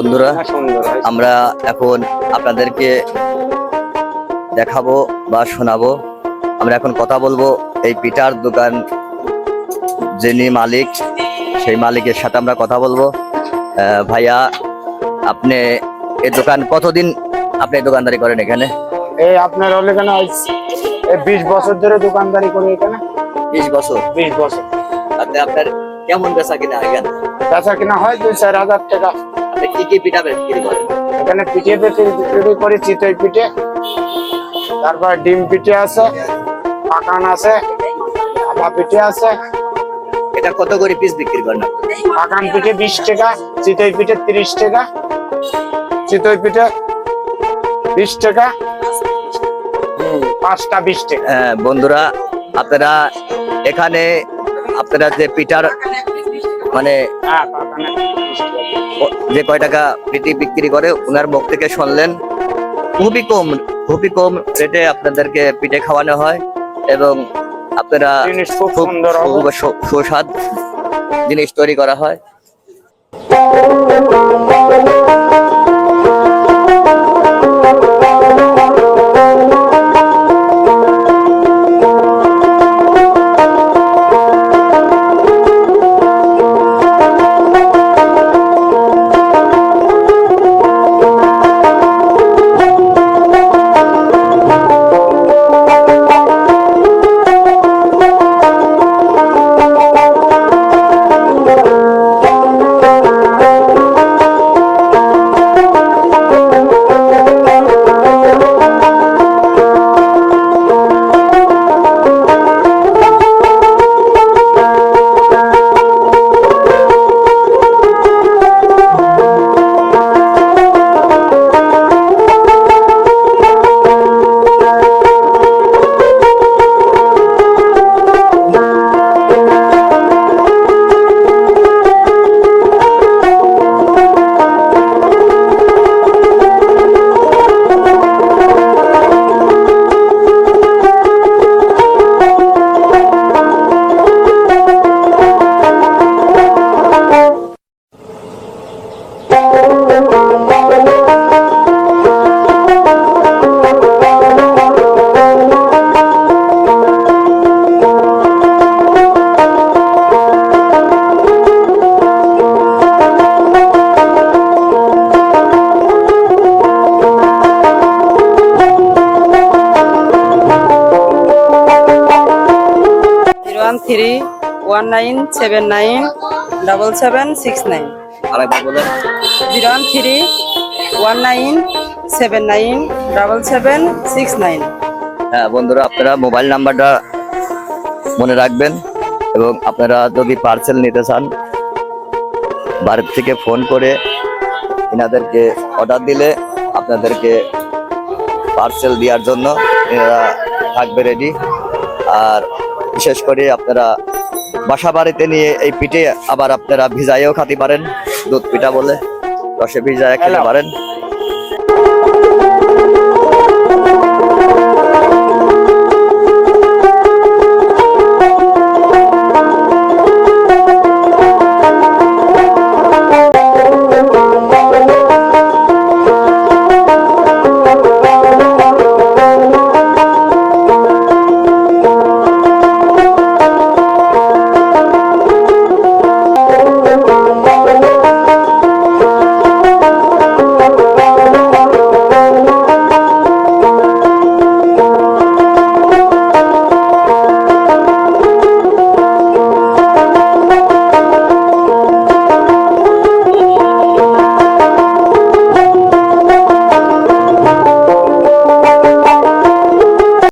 বন্ধুরা হয় আমরা এখন আপনাদেরকে দেখাবো বা শোনাবো। আমরা এখন কথা বলব এই পিঠার দোকান যিনি মালিক সেই মালিকের সাথে আমরা কথা বলব। ভাইয়া আপনি এই দোকান কতদিন আপনি দোকানদারি করেন এখানে? এই আপনার হলে কেন বিশ বছর ধরে দোকানদারি করি এখানে। বিশ বছর? বিশ বছর। আপনি আপনার কেমন বেচা কিনা এখানে? বেচা কিনা হয় দুই চার হাজার টাকা। আপনি কি কি পিঠা বিক্রি করেন? এখানে পিঠে বিক্রি করি চিতই পিঠে। তারপর ডিম পিঠে আছে পাকান আছে আদা পিঠে আছে। এটা কত করে পিস বিক্রি করেন? পাকান পিঠে বিশ টাকা চিতই পিঠে তিরিশ টাকা। চিতই পিঠে বিশ টাকা পাঁচটা বিশ টাকা। হ্যাঁ, বন্ধুরা আপনারা এখানে আপনারা যে পিঠার মানে যে কয় টাকা পেটি বিক্রি করে ওনার মুখ থেকে শুনলেন। খুবই কম খুবই কম রেটে আপনাদেরকে পিঠে খাওয়ানো হয় এবং আপনারা সুস্বাদ জিনিস তৈরি করা হয়। One three one nine seven nine double seven six nine আরেকবার বলেন। Zero one three one nine seven nine double seven six nine হ্যাঁ বন্ধুরা আপনারা মোবাইল নাম্বারটা মনে রাখবেন এবং আপনারা যদি পার্সেল নিতে চান বাড়ির থেকে ফোন করে এনাদেরকে অর্ডার দিলে আপনাদেরকে পার্সেল দেওয়ার জন্য এনারা থাকবে রেডি আর বিশেষ করে আপনারা বাসা বাড়িতে নিয়ে এই পিঠে আবার আপনারা ভিজাইও খাতে পারেন দুধ পিঠা বলে। রসে ভিজায় খেতে পারেন।